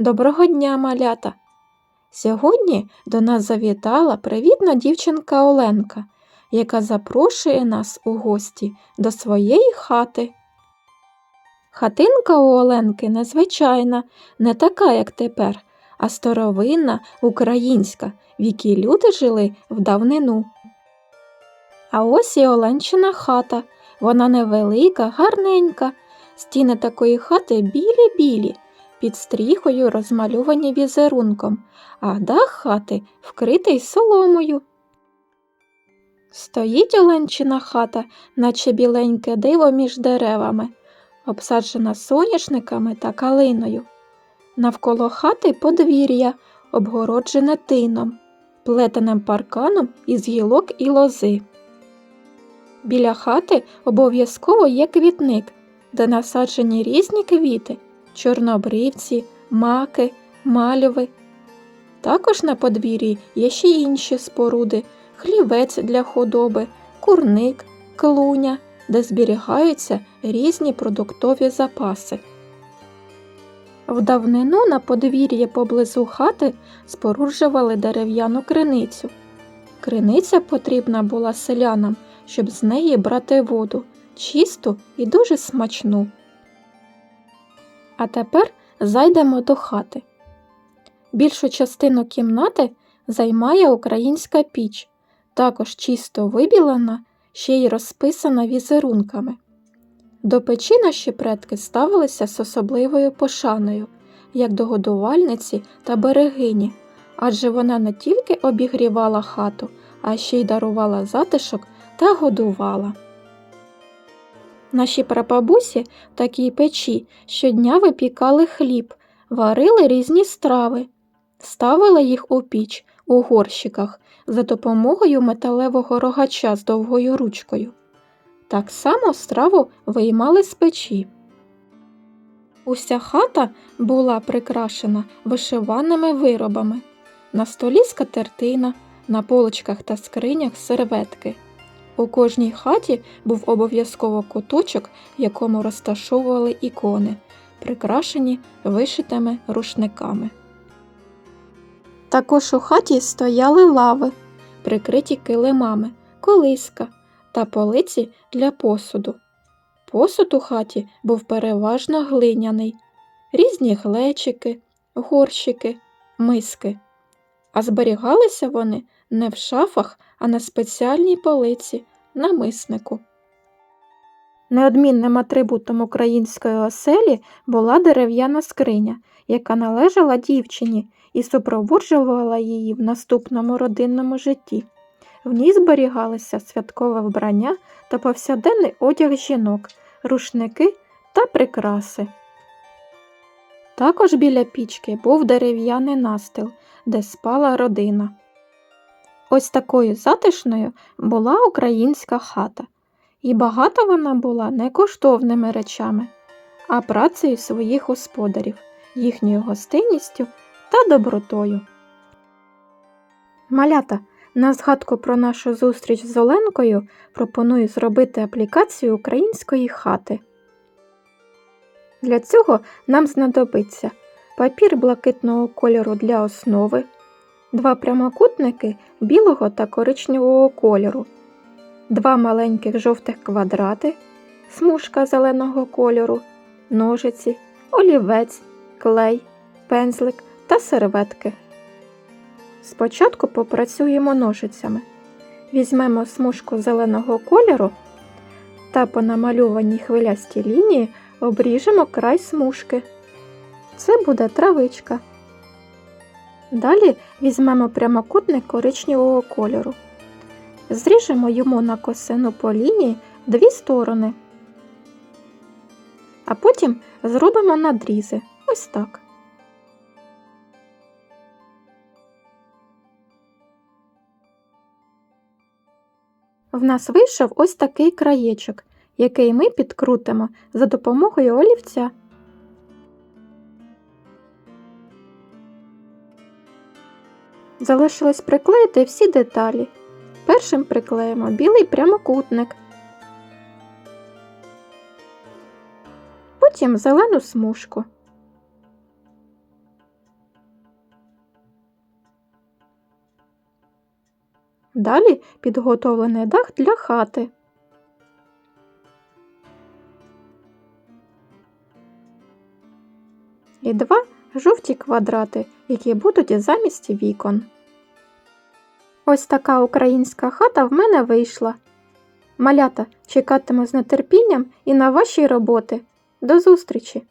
Доброго дня, малята! Сьогодні до нас завітала привітна дівчинка Оленка, яка запрошує нас у гості до своєї хати. Хатинка у Оленки незвичайна, не така, як тепер, а старовинна, українська, в якій люди жили в давнину. А ось і Оленчина хата. Вона невелика, гарненька. Стіни такої хати білі-білі, під стріхою розмальовані візерунком, а дах хати вкритий соломою. Стоїть Оленчина хата, наче біленьке диво між деревами, обсаджена соняшниками та калиною. Навколо хати подвір'я, обгороджене тином, плетеним парканом із гілок і лози. Біля хати обов'язково є квітник, де насаджені різні квіти чорнобривці, маки, мальви. Також на подвір'ї є ще інші споруди хлівець для худоби, курник, клуня, де зберігаються різні продуктові запаси. В давнину на подвір'ї поблизу хати споруджували дерев'яну криницю. Криниця потрібна була селянам, щоб з неї брати воду, чисту і дуже смачну. А тепер зайдемо до хати. Більшу частину кімнати займає українська піч, також чисто вибілена, ще й розписана візерунками. До печі наші предки ставилися з особливою пошаною, як до годувальниці та берегині, адже вона не тільки обігрівала хату, а ще й дарувала затишок та годувала. Наші прабабусі в такій печі щодня випікали хліб, варили різні страви, ставили їх у піч у горщиках за допомогою металевого рогача з довгою ручкою. Так само страву виймали з печі. Уся хата була прикрашена вишиваними виробами. На столі скатертина, на полочках та скринях серветки. У кожній хаті був обов'язково куточок, в якому розташовували ікони, прикрашені вишитими рушниками. Також у хаті стояли лави, прикриті килимами, колиска та полиці для посуду. Посуд у хаті був переважно глиняний, різні глечики, горщики, миски, а зберігалися вони не в шафах, а на спеціальній полиці на миснику. Неодмінним атрибутом української оселі була дерев'яна скриня, яка належала дівчині і супроводжувала її в наступному родинному житті. В ній зберігалися святкове вбрання та повсяденний одяг жінок, рушники та прикраси. Також біля пічки був дерев'яний настил, де спала родина. Ось такою затишною була українська хата, і багата вона була не коштовними речами, а працею своїх господарів, їхньою гостинністю та добротою. Малята, на згадку про нашу зустріч з Оленкою пропоную зробити аплікацію української хати. Для цього нам знадобиться папір блакитного кольору для основи два прямокутники білого та коричневого кольору, два маленьких жовтих квадрати, смужка зеленого кольору, ножиці, олівець, клей, пензлик та серветки. Спочатку попрацюємо ножицями. Візьмемо смужку зеленого кольору та по намальованій хвилястій лінії обріжемо край смужки. Це буде травичка. Далі візьмемо прямокутник коричневого кольору. Зріжемо йому на косину по лінії дві сторони, а потім зробимо надрізи ось так. В нас вийшов ось такий краєчок, який ми підкрутимо за допомогою олівця. Залишилось приклеїти всі деталі. Першим приклеїмо білий прямокутник, потім зелену смужку. Далі підготовлений дах для хати. І два жовті квадрати які будуть замість вікон. Ось така українська хата в мене вийшла. Малята чекатиму з нетерпінням і на ваші роботи. До зустрічі!